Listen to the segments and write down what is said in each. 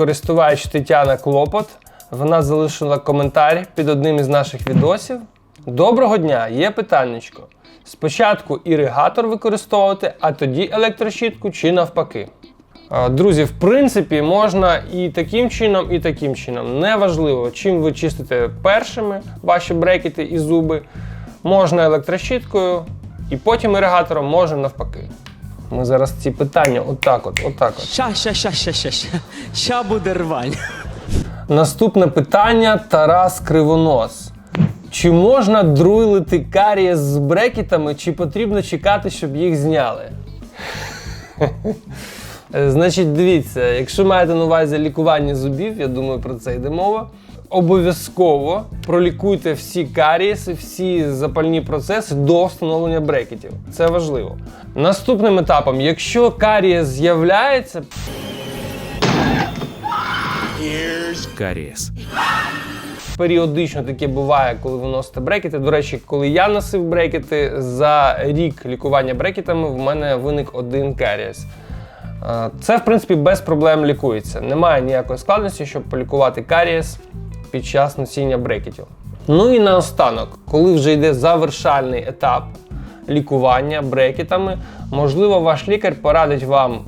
користувач Тетяна Клопот. Вона залишила коментар під одним із наших відосів. Доброго дня! Є питаннячко. Спочатку іригатор використовувати, а тоді електрощітку чи навпаки. Друзі, в принципі, можна і таким чином, і таким чином. Неважливо, чим ви чистите першими ваші брекети і зуби. Можна електрощіткою, і потім іригатором, можна навпаки. Ми зараз ці питання отак от, отак от. Ща, ща, ща, ща, ща, ща. Ща буде рвань. Наступне питання Тарас Кривонос. Чи можна друйлити карієс з брекетами, чи потрібно чекати, щоб їх зняли? Е, Значить, дивіться, якщо маєте на увазі лікування зубів, я думаю, про це йде мова. Обов'язково пролікуйте всі карієси, всі запальні процеси до встановлення брекетів. Це важливо. Наступним етапом, якщо карієс з'являється, Карієс. Періодично таке буває, коли ви носите брекети. До речі, коли я носив брекети, за рік лікування брекетами в мене виник один карієс. Е, Це, в принципі, без проблем лікується. Немає ніякої складності, щоб полікувати карієс під час носіння брекетів. Ну і наостанок, коли вже йде завершальний етап лікування брекетами, можливо, ваш лікар порадить вам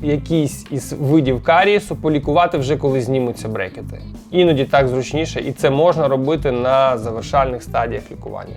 якийсь із видів карієсу полікувати вже коли знімуться брекети. Іноді так зручніше, і це можна робити на завершальних стадіях лікування.